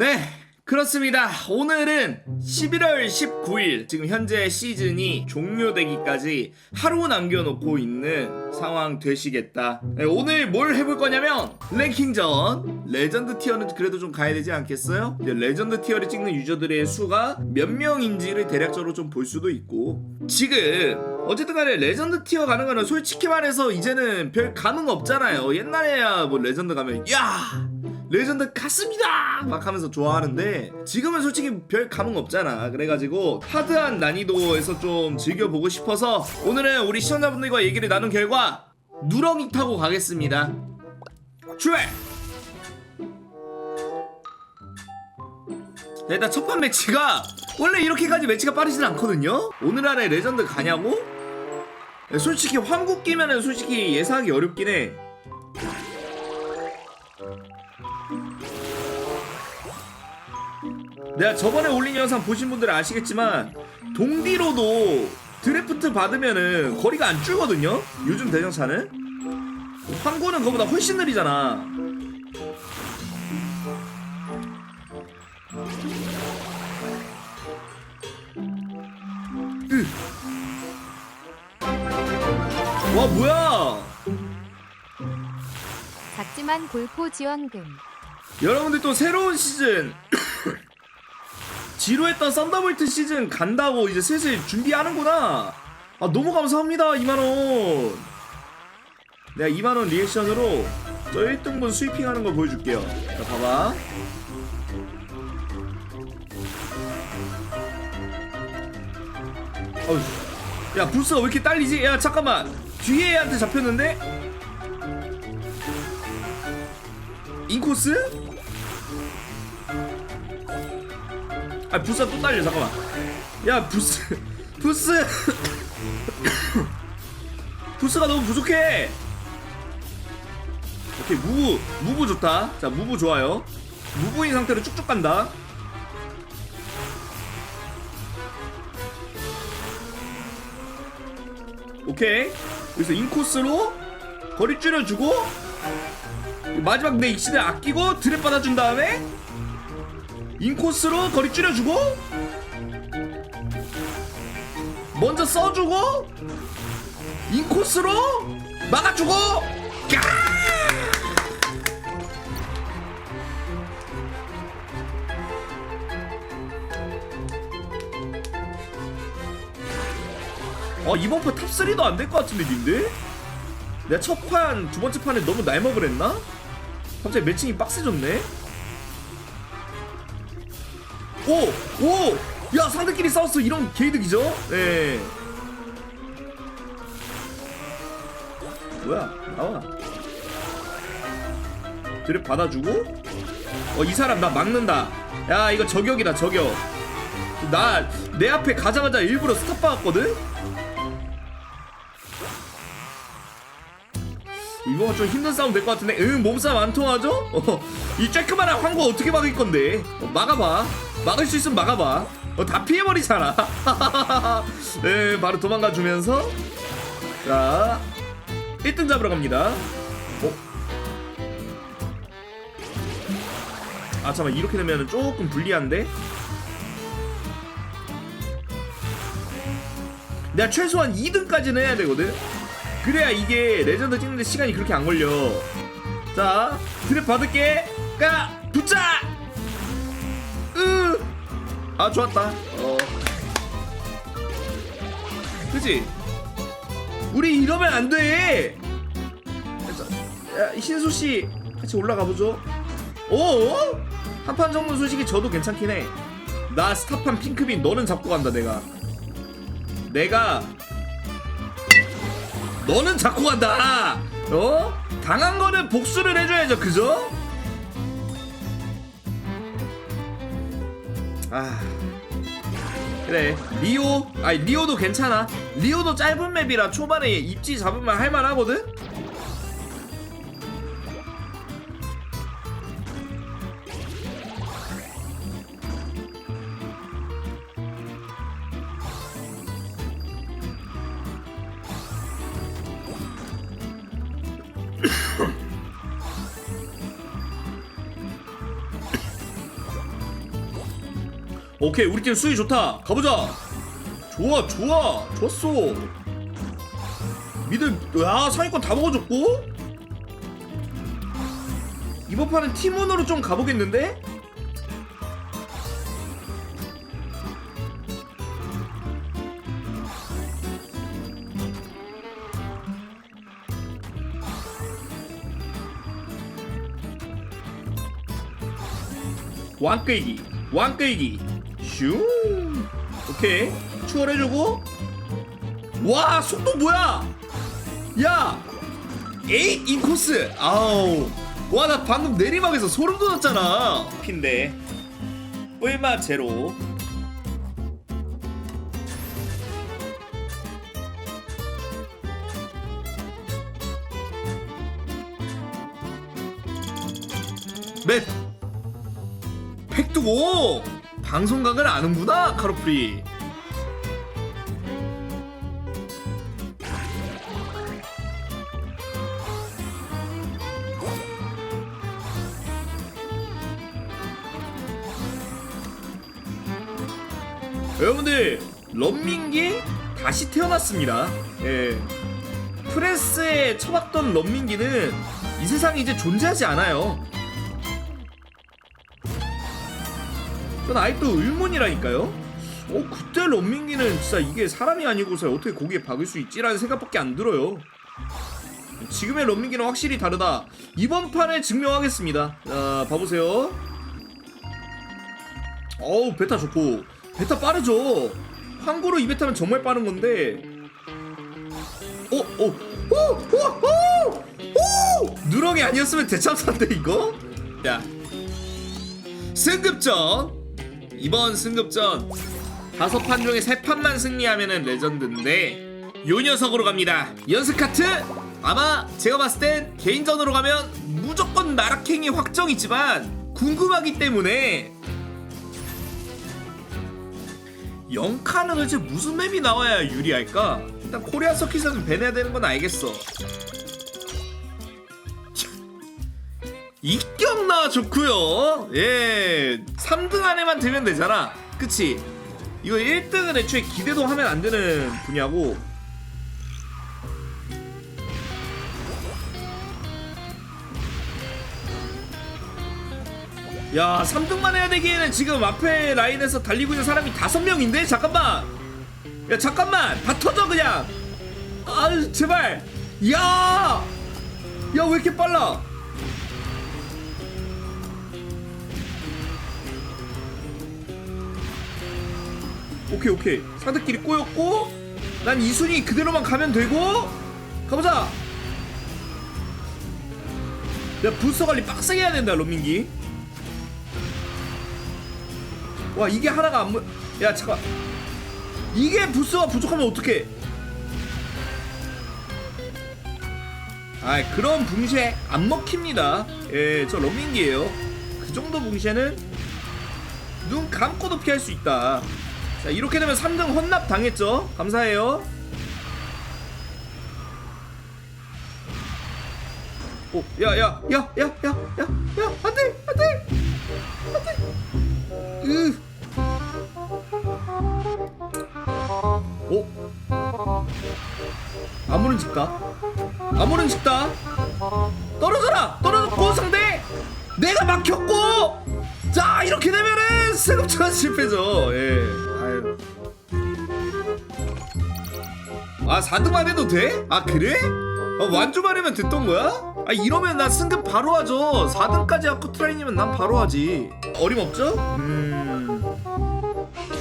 네, 그렇습니다. 오늘은 11월 19일, 지금 현재 시즌이 종료되기까지 하루 남겨놓고 있는 상황 되시겠다. 네, 오늘 뭘 해볼 거냐면, 랭킹전, 레전드 티어는 그래도 좀 가야 되지 않겠어요? 이제 레전드 티어를 찍는 유저들의 수가 몇 명인지를 대략적으로 좀 볼 수도 있고, 지금, 어쨌든 간에 레전드 티어 가는 거는 솔직히 말해서 이제는 별 감흥 없잖아요. 옛날에야 뭐 레전드 가면, 야! 레전드 갔습니다! 막 하면서 좋아하는데 지금은 솔직히 별 감흥 없잖아. 그래가지고 하드한 난이도에서 좀 즐겨보고 싶어서 오늘은 우리 시청자분들과 얘기를 나눈 결과 누렁이 타고 가겠습니다. 출발! 자, 일단 첫 판 매치가 원래 이렇게까지 매치가 빠르진 않거든요? 오늘 안에 레전드 가냐고? 네, 솔직히 황국 끼면은 솔직히 예상하기 어렵긴 해. 내가 저번에 올린 영상 보신 분들은 아시겠지만 동디로도 드래프트 받으면은 거리가 안 줄거든요. 요즘 대전차는 황구는 그거보다 훨씬 느리잖아. 으. 와 뭐야? 작지만 골프 지원금. 여러분들 또 새로운 시즌 지루했던 썬더볼트 시즌 간다고 이제 슬슬 준비하는구나 아 너무 감사합니다 2만원 내가 2만원 리액션으로 저 1등분 스위핑하는 거 보여줄게요 자 봐봐 어휴 야 부스가 왜 이렇게 딸리지? 야 잠깐만 뒤에 애한테 잡혔는데? 인코스? 아 부스가 또 딸려 잠깐만. 야 부스 부스. 부스가 너무 부족해. 오케이 무브 무브 좋다. 자 무브 좋아요. 무브인 상태로 쭉쭉 간다. 오케이. 여기서 인코스로 거리 줄여주고 마지막 내 익시를 아끼고 드랩 받아준 다음에 인코스로 거리 줄여주고 먼저 써주고 인코스로 막아주고 까! 어 이번 판 탑3도 안 될 것 같은데 님들? 내가 첫 판, 두 번째 판에 너무 날먹을 했나? 갑자기 매칭이 빡세졌네? 오! 오! 야 상대끼리 싸웠어 이런 개이득이죠? 네 뭐야 나와 드랩 받아주고 어 이 사람 나 막는다 야 이거 저격이다 저격 나 내 앞에 가자마자 일부러 스탑 박았거든? 이거 좀 힘든 싸움 될 것 같은데 응 몸싸움 안 통하죠? 어, 이 쬐끄만한 황구 어떻게 막을 건데 어, 막아봐 막을 수 있으면 막아봐 어, 다 피해버리잖아 네 바로 도망가 주면서 자 1등 잡으러 갑니다 어? 아 잠깐만 이렇게 되면 조금 불리한데 내가 최소한 2등까지는 해야 되거든 그래야 이게 레전드 찍는데 시간이 그렇게 안 걸려. 자, 드랩 받을게. 까, 붙자. 으. 아, 좋았다. 어. 그지? 우리 이러면 안 돼. 자, 야, 신수 씨 같이 올라가 보죠. 오, 한판 정도 솔직히 저도 괜찮긴 해. 나 스탑한 핑크빈 너는 잡고 간다 내가. 내가 너는 잡고 간다. 어? 당한 거는 복수를 해줘야죠, 그죠? 아. 그래. 리오? 아니 리오도 괜찮아. 리오도 짧은 맵이라 초반에 입지 잡으면 할만하거든 오케이 우리 팀 수위 좋다. 가보자. 좋아 좋아. 좋았어. 미드 야 상위권 다 먹어줬고? 이번 판은 팀원으로 좀 가보겠는데? 왕끌기 왕끌기 슝 오케이. 추월해주고. 와 속도 뭐야? 야 에잇 인코스. 아우. 와 나 방금 내리막에서 소름 돋았잖아. 핀데. 꿀맛 제로. 맵. 팩두고 방송각을 아는구나 카로프리. 여러분들 런민기 다시 태어났습니다. 예. 프레스에 처박던 런민기는 이 세상에 이제 존재하지 않아요 전 아직도 의문이라니까요. 어 그때 런민기는 진짜 이게 사람이 아니고서 어떻게 거기에 박을 수 있지라는 생각밖에 안 들어요. 지금의 런민기는 확실히 다르다. 이번 판에 증명하겠습니다. 자 봐보세요. 어우 베타 좋고 베타 빠르죠. 항구로 이 베타면 정말 빠른 건데. 어, 오오오오 오 오 누렁이 아니었으면 대참사인데 이거? 야 승급전 이번 승급전 다섯 판 중에 세 판만 승리하면은 레전드인데 요 녀석으로 갑니다. 연습 카트! 아마 제가 봤을 땐 개인전으로 가면 무조건 나락행이 확정이지만 궁금하기 때문에 영카는 도대체 무슨 맵이 나와야 유리할까? 일단 코리아 서킷에서 배내야 되는 건 알겠어 입경나 좋고요. 예, 3등 안에만 들면 되잖아. 그치? 이거 1등은 애초에 기대도 하면 안 되는 분야고. 야, 3등만 해야 되기에는 지금 앞에 라인에서 달리고 있는 사람이 다섯 명인데 잠깐만. 야, 잠깐만. 다 터져 그냥. 아, 제발. 야! 야, 왜 이렇게 빨라? 오케이 오케이. 상대끼리 꼬였고 난 이순이 그대로만 가면 되고 가보자! 야 부스터 관리 빡세게 해야 된다 런민기. 와 이게 하나가 안 모... 야 잠깐. 이게 부스가 부족하면 어떡해? 아 그런 붕쉐 안 먹힙니다. 예저 런민기예요. 그 정도 붕쉐는 눈 감고도 피할 수 있다 자 이렇게 되면 3등 혼납 당했죠 감사해요 오, 야, 야, 야, 야, 야, 야, 야, 안 돼, 안 돼, 안 돼. 으. 오. 아무런 집다. 아무런 집다. 떨어져라, 떨어졌고 상대. 내가 막혔고. 자, 이렇게 되면은 세금처럼 실패죠. 예. 아 4등만 해도 돼? 아 그래? 아, 완주만 하면 됐던 거야? 아 이러면 나 승급 바로 하죠 4등까지 아쿠 트라이님은 난 바로 하지 어림없죠? 음...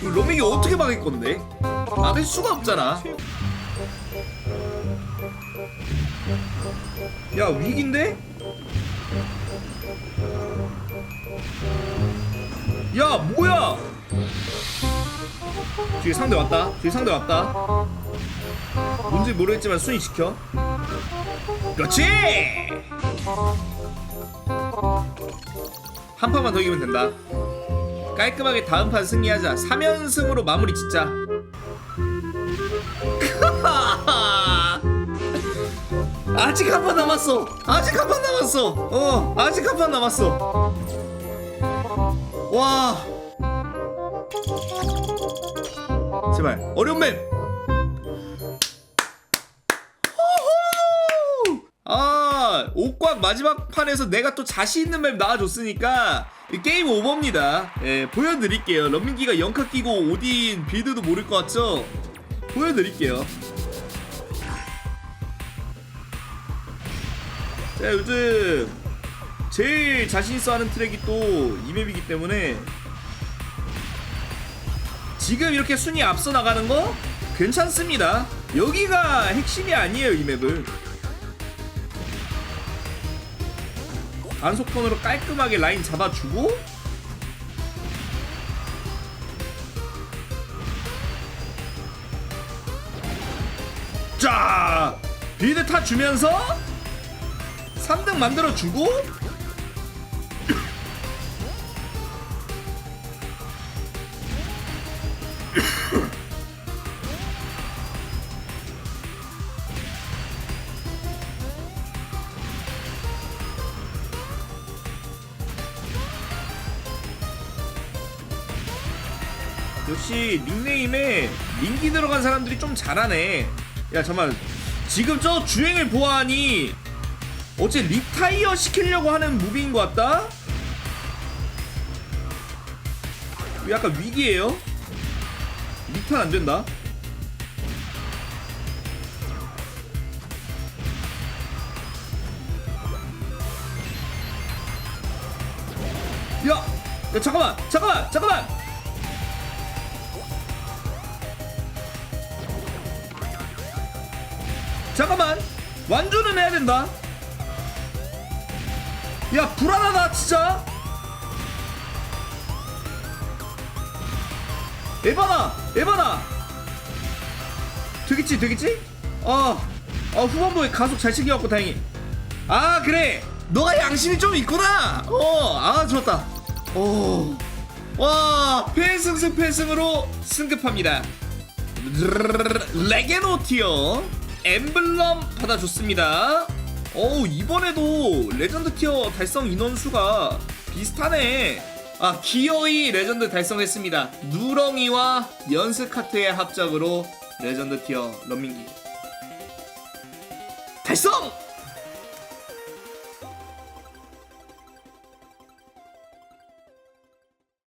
로밍이 어떻게 막을 건데? 막을 수가 없잖아 야 위기인데? 야 뭐야 뒤에 상대 왔다. 뒤에 상대 왔다. 뭔지 모르겠지만 순위 지켜. 그렇지! 한 판만 더 이기면 된다. 깔끔하게 다음 판 승리하자. 3연승으로 마무리 짓자. 아직 한 판 남았어. 아직 한 판 남았어. 어 아직 한 판 남았어. 와 제발. 어려운 맵! 아 옥곽 마지막 판에서 내가 또 자신 있는 맵 나와줬으니까 이 게임 오버입니다. 예 보여드릴게요. 런민기가 영카 끼고 오딘 빌드도 모를 것 같죠? 보여드릴게요. 자 요즘 제일 자신있어 하는 트랙이 또 이 맵이기 때문에 지금 이렇게 순위 앞서 나가는 거 괜찮습니다. 여기가 핵심이 아니에요 이 맵은. 단속선으로 깔끔하게 라인 잡아주고 자 빌드 타 주면서 3등 만들어주고 역시 닉네임에 민기 들어간 사람들이 좀 잘하네. 야 잠만 지금 저 주행을 보아하니 어째 리타이어 시키려고 하는 무비인 것 같다. 약간 위기예요. 리탄 안 된다. 야, 야 잠깐만, 잠깐만, 잠깐만. 잠깐만. 완주는 해야 된다. 야 불안하다 진짜. 에바나 에바나. 되겠지 되겠지? 아, 아 후반부에 가속 잘 챙겨갖고 다행히. 아 그래. 너가 양심이 좀 있구나. 어아 좋았다. 오와 패승승 패승으로 승급합니다. 레게노 티어 엠블럼 받아줬습니다. 오 이번에도 레전드 티어 달성 인원수가 비슷하네. 아 기어이 레전드 달성했습니다. 누렁이와 연스 카트의 합작으로 레전드 티어 런민기 달성!